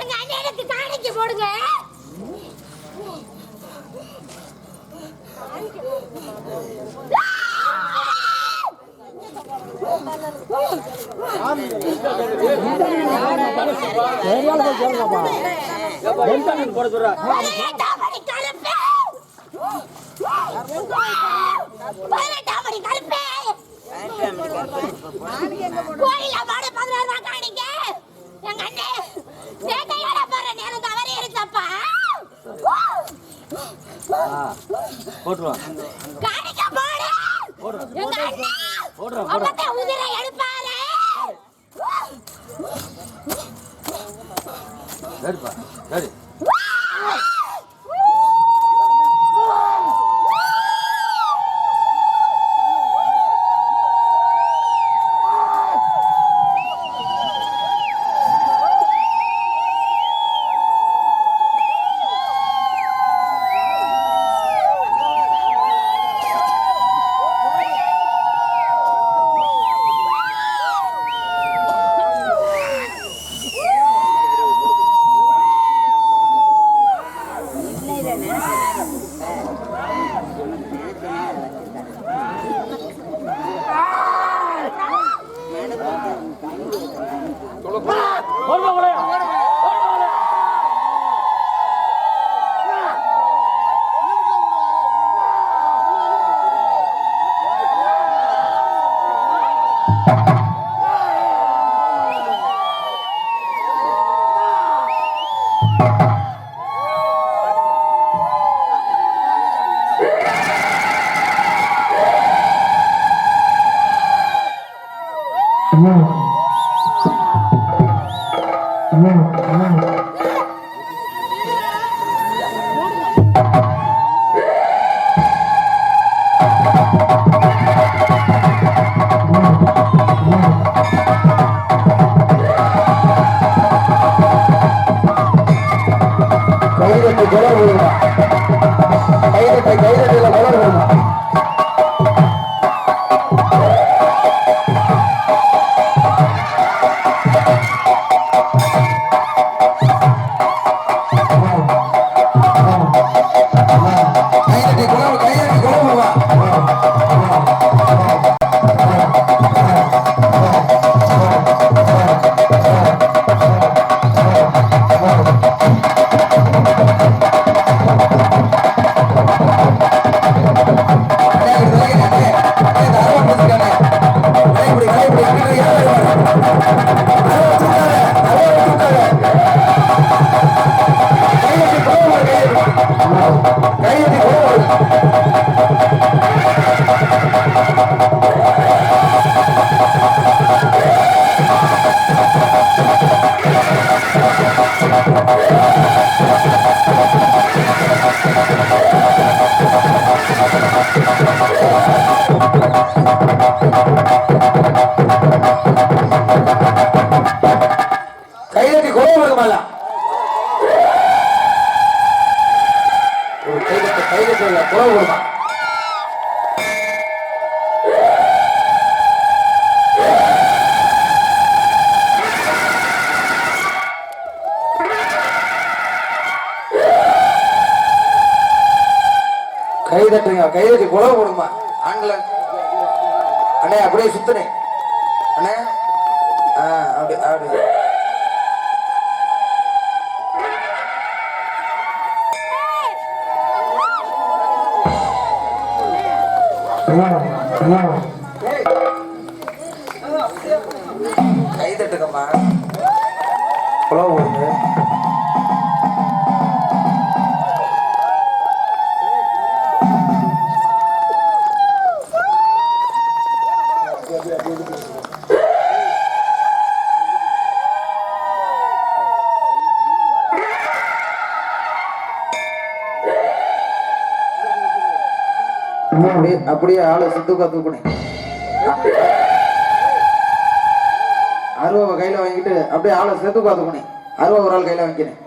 எங்க அண்ணனுக்கு காணிக்க போடுங்க. பதினெட்டாம் மணி கோயில மாடு பதினாறு ரூபா காணிக்க. எங்க அண்ணே வேட்டையாட போற நேரம் தவறி இருந்தப்பா போட்டுருவா காணிக்க போடு. எங்க அண்ணே போடுறேன், அப்பத்தை உதிரை எடுப்பாரு. சரிப்பா சரி. கை தட்டுங்க கை தட்டி குழவு கொடுமா ஆண்கள அண்ணே அப்படியே சுத்துனே. அண்ணே. ஆ அப்படி அப்படி. கை அப்படியே ஆளை சுத்துக்கா தூக்குனேன். அருவாவை கையில வாங்கிட்டு அப்படியே ஆளை சேர்த்துக்கா தூக்குனேன். அருவா ஒரு ஆள் கையில வாங்கினேன்.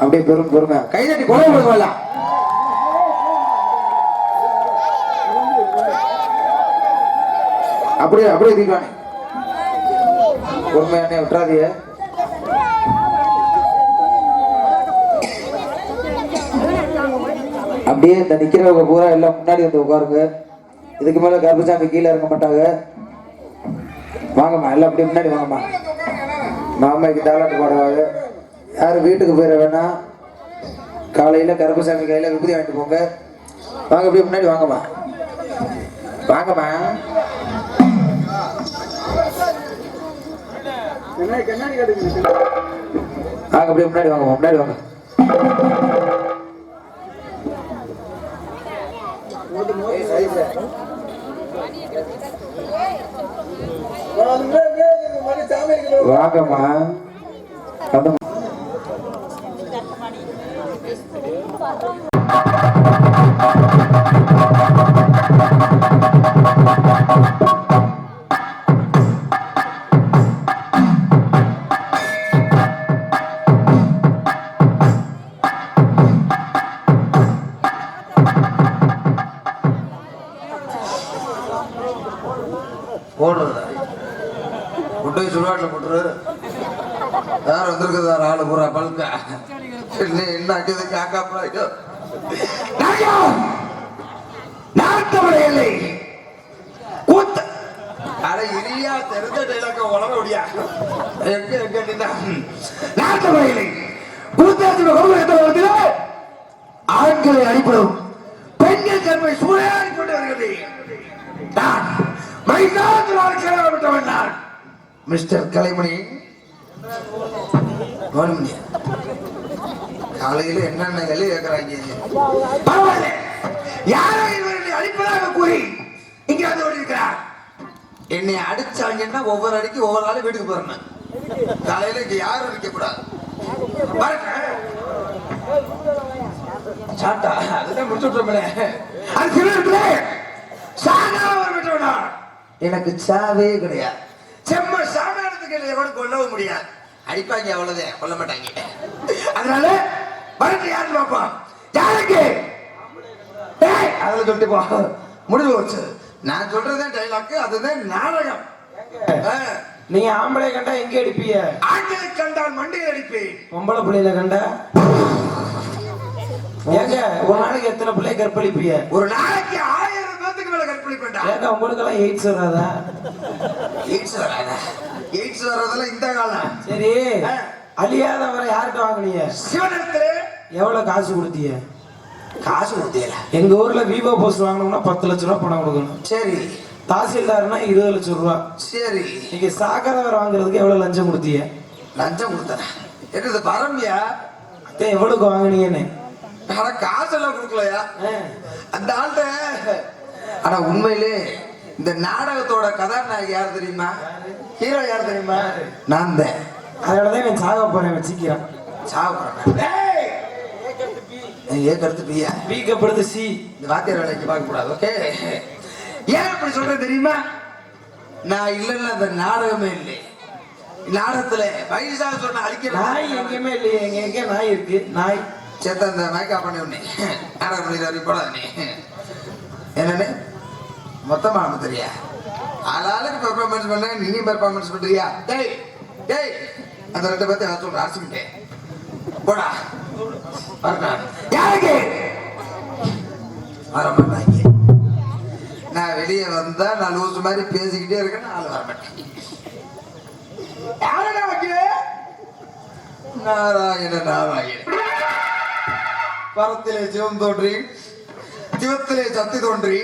அப்படியே பெரும் பெருமை கை தட்டி கொலை கொடுக்கல அப்படியே அப்படியே தீக்குவானே பொறுமையானே விட்டுறாதீங்க. அப்படியே இந்த நிக்கிறவங்க பூரா எல்லாம் முன்னாடி வந்து உட்காருங்க. இதுக்கு மேல கர்ப்பசாமி கீழே இறங்க மாட்டாங்க. வாங்கம்மா எல்லாம் அப்படியே முன்னாடி வாங்கம்மா. மாமாய்க்கு தாலாட்டு பாடுவாங்க யாரும் வீட்டுக்கு போயிட வேணாம். காலையில கருப்பசாமி கையில விபூதி வாங்கிட்டு போங்க. வாங்க அப்படியே முன்னாடி வாங்கம்மா. வாங்கம்மா. வாங்க அப்படியே முன்னாடி வாங்கம்மா முன்னாடி வாங்க. வாங்கம்மா. வந்து தெரிஞ்ச டைலாக்க உலக முடியா எங்க எங்க நின்னா? நாட்டவரையிலை கூத்தாட்சி கோபுரத்தில் ஆண்களை அடிப்படும் பெண்கள் தன்மை சூழலாடி கொண்டு வருகிறது நான் மைதானத்தில் கிளம்பட்டவன் நான். மிஸ்டர் கலைமணி. கவனிமணி காலையில் என்னென்ன வேலை கேட்கிறாங்க பரவாயில்ல. யாரை இவர்களை அழிப்பதாக கூறி இங்கே வந்து கொண்டிருக்கிறார். என்னை அடிச்சாங்கன்னா ஒவ்வொரு அடிக்கு ஒவ்வொரு ஆளும் வீட்டுக்கு போறேன். காலையில இங்க யாரும் இருக்க கூடாது. சாட்டா அதுதான் முடிச்சு விட்டோம்ல அது சிவனத்திலே சாகா ஒரு விட்டோம்னா எனக்கு சாவே கிடையாது. செம்ம சாதாரணத்துக்கு என்னை கூட கொல்லவும் முடியாது. அடிப்பாங்க அவ்வளவுதான். கொல்ல மாட்டாங்க. அதனால வரட்டு யாரு பார்ப்போம். யாருக்கு? டேய், அதுல சொல்லிட்டு போ. முடிஞ்சு போச்சு. நான் சொல்றதுதான் டைலாக் அதுதான் நாடகம். நீங்க ஆம்பளை கண்டா எங்க அடிப்பீங்க? ஆண்களை கண்டால் மண்டையில் அடிப்பேன். பொம்பளை பிள்ளைல கண்டா? ஏங்க ஒரு நாளைக்கு எத்தனை பிள்ளை கற்பழிப்பீங்க? ஒரு நாளைக்கு ஆயிரம் பேத்துக்கு மேல கற்பழிப்பேன்டா. ஏங்க உங்களுக்கெல்லாம் எய்ட்ஸ் வராதா? எய்ட்ஸ் வராதா? எய்ட்ஸ் வர்றதெல்லாம் இந்த காலம். சரி அழியாத வரை யார்கிட்ட வாங்குனீங்க? சிவனத்திலே எவ்வளவு காசு கொடுத்தீங்க? காசு கொடுத்தீங்களா எங்க ஊர்ல விவோ போஸ்ட் வாங்கணும்னா பத்து லட்ச ரூபா பணம் கொடுக்கணும். சரி. தாசில்தார்னா இருபது லட்சம் ரூபா. சரி. நீங்க சாக்கரவர் வாங்குறதுக்கு எவ்வளவு லஞ்சம் கொடுத்தீங்க? லஞ்சம் கொடுத்தேன்? என்னது பரம்பியா அதான் எவ்வளவுக்கு வாங்குனீங்கன்னு? ஆனா காசெல்லாம் கொடுக்கலையா. அந்த ஆள்கிட்ட ஆனா உண்மையிலே இந்த நாடகத்தோட கதாநாயகி யார் தெரியுமா? ஹீரோ யார் தெரியுமா? நான் தான். அதனாலதான் நான் சாக போறேன் வச்சுக்கிறேன் சாப்பிட்றேன் ஏன் கருத்து பியா வீக்கப்படுத்து சி. இந்த வாத்தியார் வேலைக்கு பார்க்க கூடாது ஓகே ஏன் அப்படி சொல்றேன் தெரியுமா? நான் இல்லைன்னா அந்த நாடகமே இல்லை. நாடகத்துல வயசாக சொன்ன அழிக்க நாய் எங்கேயுமே இல்லையே எங்க எங்க நாய் இருக்கு நாய். சேத்த அந்த மேக்கப் பண்ணி உடனே. நாடகம் பண்ணிடுறாரு போல நீ. என்னன்னு? மொத்தமா நம்ம தெரியா? ஆளாளுக்கு பெர்ஃபார்மன்ஸ் பண்ண நீயும் பெர்ஃபார்மன்ஸ் பண்றியா? டேய் டேய் அந்த ரெண்டு பேர்த்தையும் நான் சொல்றேன் அரைச்சிக்கிட்டேன் போடா. யாருக்கு? வர மாட்டாங்க. நான் வெளியே வந்தா நான் லூஸ் மாதிரி பேசிக்கிட்டே இருக்கேன் ஆள் வர யாரடா வைக்கிறே நாராயண நாராயண பரத்திலே சிவம் தோன்றி சிவத்திலே சக்தி தோன்றி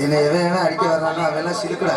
என்னை எவன் எவன் அடிக்க வர்றானோ அவெல்லாம் சிலுக்குடா.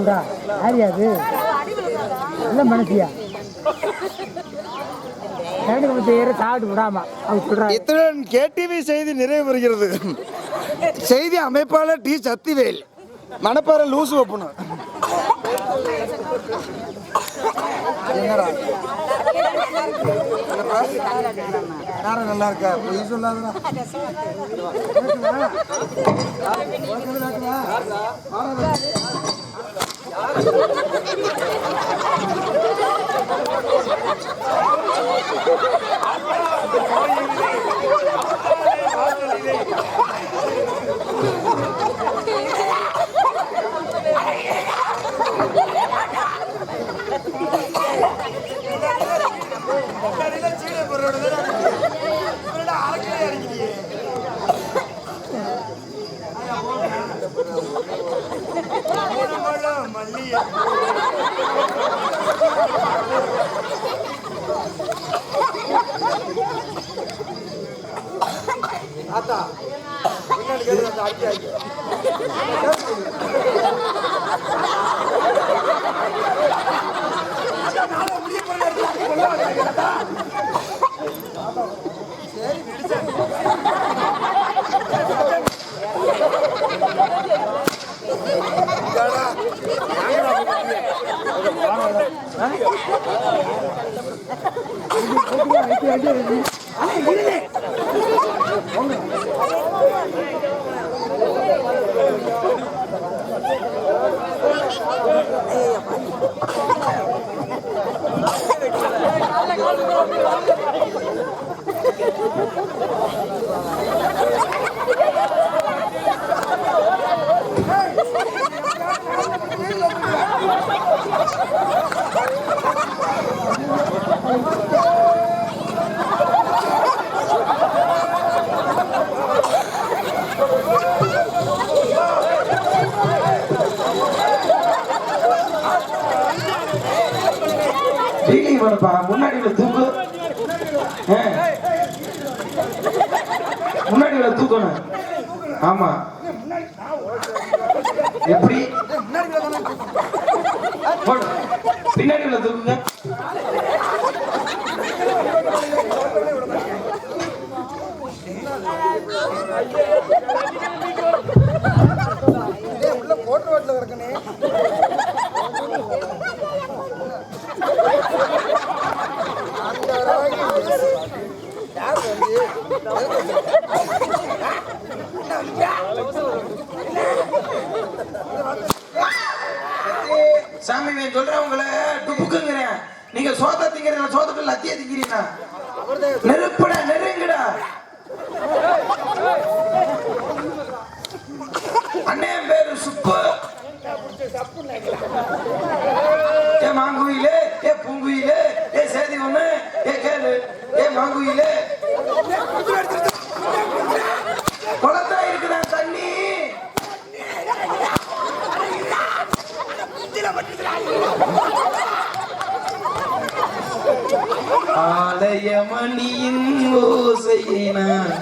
விடா யாரியா அது? நல்ல மனசியா? கேட்டு வந்து ஏற சாப்பிட்டு விடாமா அவங்க சொல்றாங்க இத்துடன் கேடிவி செய்தி நிறைவு பெறுகிறது. செய்தி அமைப்பாளர் டி சத்திவேல் மணப்பாறை லூசு ஒப்பணும் என்னடா? யாரும் நல்லா இருக்கா? பொய் சொல்லாதடா. Ja. சரி பண்ணுப்பா முன்னாடி உள்ள தூக்கு. ஆ. முன்னாடி தூக்கணும். ஆமா. எப்படி? போடு. பின்னாடி தூக்குங்க. சாமி நான் சொல்றேன் உங்களை டுப்புக்குங்கிறேன் நீங்க சோத்த திங்கிறீங்க சோத்துட்டு லத்திய திங்கிறீங்க நெருப்புடா நெருங்குடா அண்ணன் பேரு சுப்பு ஏ மாங்குயிலே ஏ பூங்குயிலே ஏ சேதி ஒண்ணு ஏ கேளு ஏ மாங்குயிலே. குளத்தா இருக்குதா தண்ணி. ஆலயமணியின் ஓசையினான்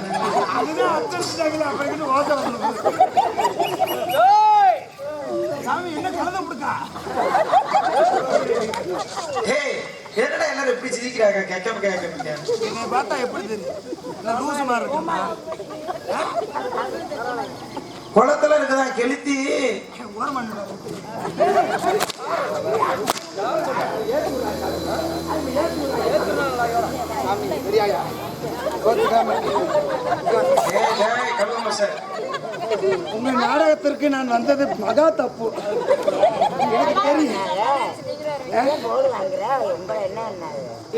ஏய், என்னடா எல்லாரும் இப்படி சிரிக்கிறாங்க? கேட்க கேட்க பார்த்தா எப்படி தெரியும்? நான் லூசு மாதிரி இருக்கேன் குளத்துல இருக்குதா? கெளுத்தி. ஏய், ஏய், கழுவமா சார். உங்க நாடகத்திற்கு நான் வந்தது மகா தப்பு. எனக்கு தெரியும்.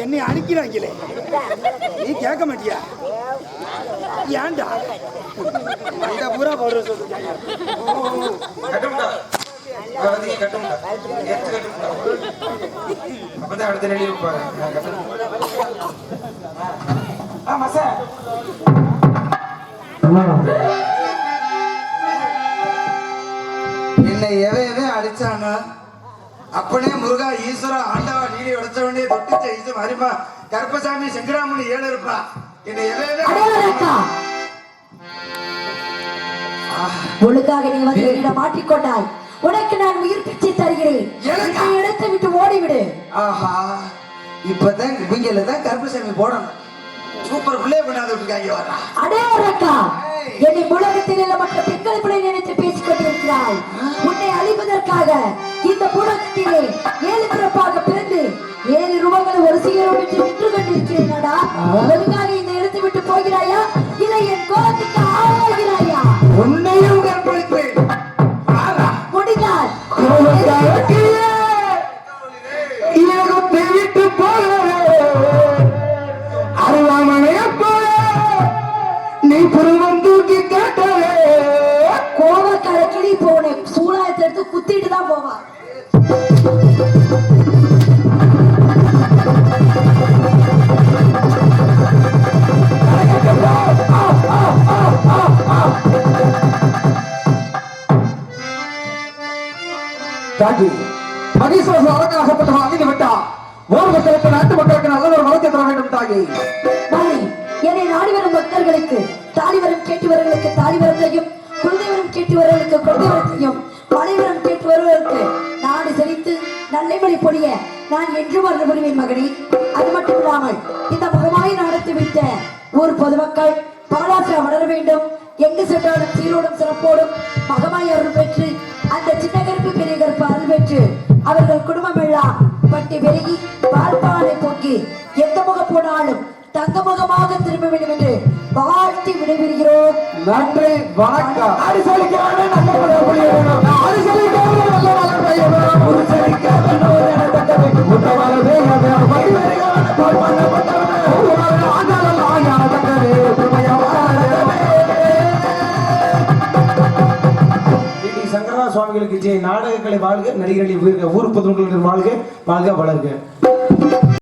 என்னை அடிக்கிறாங்களே. நீ கேட்க மாட்டியா? ஏன்டா? அந்த பூரா போடுற அப்பதான் அடுத்த நிலையில் ஆமா சார் என்னை எவன் எவன் அடிச்சானோ அப்பனே முருகா ஈஸ்வரா ஆண்டவா நீடி உடைச்ச வேண்டிய தொட்டிச்ச ஈசு மரிப்பா கருப்பசாமி செங்கராமணி ஏழு இருப்பா. என்னை அடையாளக்கா ஒழுங்காக நீ வந்து என்னிடம் மாட்டிக்கொண்டாய். உனக்கு நான் உயிர் பிச்சை தருகிறேன்? இந்த இடத்தை விட்டு ஓடிவிடு. ஆஹா. இப்பதான் இவங்கள தான் கருப்பசாமி போடணும். சூப்பர் பிள்ளைய கொண்டாந்து விட்டுருக்காங்க அடே ரக்கா என்னை உலகத்தில் உள்ள மற்ற பெண்கள் கூட நினைத்து பேசிக் கொண்டிருக்கிறாய். உன்னை அழிப்பதற்காக இந்த உலகத்திலே ஏழு பிறப்பாக பிறந்து ஏழு ரூபாய்களை ஒரு சீரம் என்று நின்று கொண்டிருக்கிறேனடா. ஒழுங்காக இந்த எடுத்து விட்டு போகிறாயா? இதை என் கோபத்துக்கு ஆளாகிறாயா? உன்னையும் கற்பழிப்பேன் காட்டி மகேஸ்வரன் அரங்காகப்பட்டவன் அழிந்து விட்டா ஊர் மக்களுக்கு நாட்டு மக்களுக்கு நல்ல ஒரு வளர்ச்சி தர வேண்டும் தாகி என்னை நாடி வரும் பக்தர்களுக்கு தாலிவரம் கேட்டு வருவர்களுக்கு தாலிவரத்தையும் குழந்தைவரம் கேட்டு வருவர்களுக்கு குழந்தைவரத்தையும் மலைவரம் கேட்டு வருவதற்கு நாடு செழித்து நல்லைமொழி பொழிய நான் என்றும் அருள் புரிவேன் மகனே. அது மட்டும் இல்லாமல் இந்த முகமாய் நடத்தி வைத்த ஊர் பொதுமக்கள் பாலாற்ற வளர வேண்டும். எங்கு சென்றாலும் சீரோடும் சிறப்போடும் மகமாய் அருள் பெற்று அந்த சின்ன கருப்பு பெரிய கருப்பு அருள் பெற்று அவர்கள் குடும்பம் எல்லாம் பட்டி பெருகி பால்பாலை போக்கி எந்த முகம் போனாலும் தங்க முகமாக திரும்ப வேண்டும் என்று வாழ்த்தி விடைபெறுகிறோம். நன்றி வணக்கம். அரிசலிக்காக நல்ல அரிசலிக்காக நல்ல மழை பெய்ய வேணும் புரிசலிக்காக நூறு என சங்கரா ஜெய் நாடகங்களை வாழ்க நடிகர்களை வீழ்க ஊர் பொதுமக்களுடன் வாழ்க வாழ்க வளர்க.